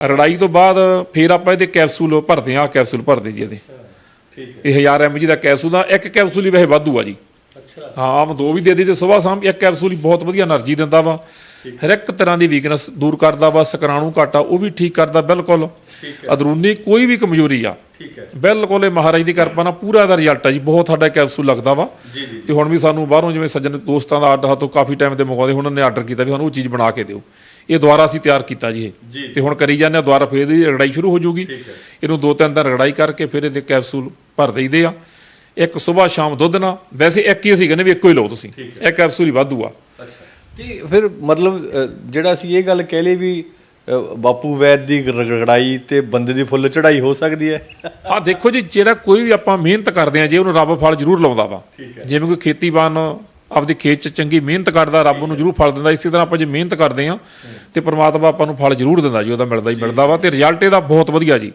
ਰੜਾਈ ਤੋਂ ਬਾਅਦ ਫਿਰ ਆਪਾਂ ਇਹਦੇ ਕੈਪਸੂਲ ਭਰਦੇ ਆ ਕੈਪਸੂਲ ਭਰਦੇ ਜੀ ਇਹਦੇ। ਠੀਕ ਹੈ। ਇਹ 1000 mg ਦਾ ਕੈਪਸੂਲ ਦਾ ਇੱਕ ਕੈਪਸੂਲ ਹੀ ਵੈਸੇ ਵਾਧੂ ਆ ਜੀ। ਅੱਛਾ। ਹਾਂ ਆਮ ਦੋ ਵੀ ਦੇ ਦੇ ਤੇ ਸਵੇਰ ਸ਼ਾਮ ਇੱਕ ਕੈਪਸੂਲ ਹੀ ਬਹੁਤ ਵਧੀਆ એનર્ਜੀ ਦਿੰਦਾ ਵਾ। ਹਰ ਇੱਕ ਤਰ੍ਹਾਂ ਦੀ ਵੀਕਨੈਸ ਦੂਰ ਕਰਦਾ ਵਾ ਸਕਰਾਣੂ ਘਾਟਾ ਉਹ ਵੀ ਠੀਕ ਕਰਦਾ ਬਿਲਕੁਲ। ਅਦਰੂਨੀ ਕੋਈ ਵੀ ਕਮਜ਼ੋਰੀ ਆ ਠੀਕ ਹੈ ਬਿਲਕੁਲ ਇਹ ਮਹਾਰਾਜ ਦੀ ਕਿਰਪਾ ਨਾਲ ਪੂਰਾ ਦਾ ਰਿਜ਼ਲਟ ਆ ਜੀ। ਬਹੁਤ ਸਾਡਾ ਕੈਪਸੂਲ ਲੱਗਦਾ ਵਾ। ਜੀ ਜੀ ਤੇ ਹੁਣ ਵੀ ਸਾਨੂੰ ਬਾਹਰੋਂ ਜਿਵੇਂ ਸੱਜਣ ਦੋਸਤਾਂ ਦਾ ਆਰਡਰ ਹੱਥੋਂ ਕਾਫੀ ਟਾਈਮ ਤੇ ਮੰਗਵਾਉਂਦੇ ਹੁਣ ਉਹਨੇ ਆਰਡਰ ਕੀਤਾ ਵੀ ਸਾਨੂੰ ਉਹ ਚੀਜ਼ ਬਣਾ ਕੇ ਦਿਓ। ਇਹ ਦੁਬਾਰਾ ਅਸੀਂ ਤਿਆਰ ਕੀਤਾ ਜੀ। ਇਹ। ਤੇ ਹੁਣ ਕਰੀ ਜਾਂਦੇ ਆ ਦੁਬਾਰਾ ਫੇਰ ਦੀ ਰਗੜਾਈ ਸ਼ੁਰੂ ਹੋ ਹੈ। ਇਹਨੂੰ ਦੋ ਤਿੰਨ ਦਿਨ ਰਗੜਾਈ ਕਰਕੇ ਫਿਰ ਇਹਦੇ ਕੈਪਸੂਲ ਭਰ ਦੇਈਦੇ ਆ। ਇੱਕ ਸਵੇਰ ਸ਼ਾਮ ਦੁੱਧ ਨਾਲ। ਵੈਸੇ ਇੱਕ ਹੀ ਅਸੀਂ ਕਹਿੰਦੇ ਵੀ ਇੱਕੋ ਹੀ ਲਓ ਤੁਸੀਂ। ਇੱਕ ਕੈਪਸੂਲ ਹੀ ਵਾਧੂ ਆ। ਅੱਛਾ। ਤੇ ਫਿਰ ਮਤਲਬ ਜਿਹੜਾ ਅਸੀਂ ਇਹ ਗੱਲ ਕਹਿ ਲਈ ਵੀ ਅ, ਬਾਪੂ ਵੈਦ ਦੀ ਰਗੜਾਈ ਤੇ ਬੰਦੇ ਦੀ ਫੁੱਲ ਚੜਾਈ ਹੋ ਸਕਦੀ ਹੈ। ਹਾਂ ਦੇਖੋ ਜੀ ਜਿਹੜਾ ਕੋਈ ਵੀ ਆਪਾਂ ਮਿਹਨਤ ਕਰਦੇ ਆ ਜੇ ਉਹਨੂੰ ਰੱਬ ਫਲ ਜ਼ਰੂਰ ਲਾਉਂਦਾ ਵਾ। ਜਿਵੇਂ ਕੋਈ ਖੇਤੀਬਾਨ ਆਪਦੀ ਖੇਤ 'ਚ ਚੰਗੀ ਮਿਹਨਤ ਕਰਦਾ ਰੱਬ ਉਹਨੂੰ ਜ਼ਰੂਰ ਫਲ ਦਿੰਦਾ। ਇਸੇ ਤਰ੍ਹਾਂ ਆਪਾਂ ਜੇ ਮਿਹਨਤ ਕਰਦੇ ਆ ਤੇ ਪ੍ਰਮਾਤਮਾ ਆਪਾਂ ਨੂੰ ਫਲ ਜ਼ਰੂਰ ਦਿੰਦਾ ਜੀ ਉਹਦਾ ਮਿਲਦਾ ਹੀ ਮਿਲਦਾ ਵਾ ਤੇ ਰਿਜ਼ਲਟ ਇਹਦਾ ਬਹੁਤ ਵਧੀਆ ਜੀ।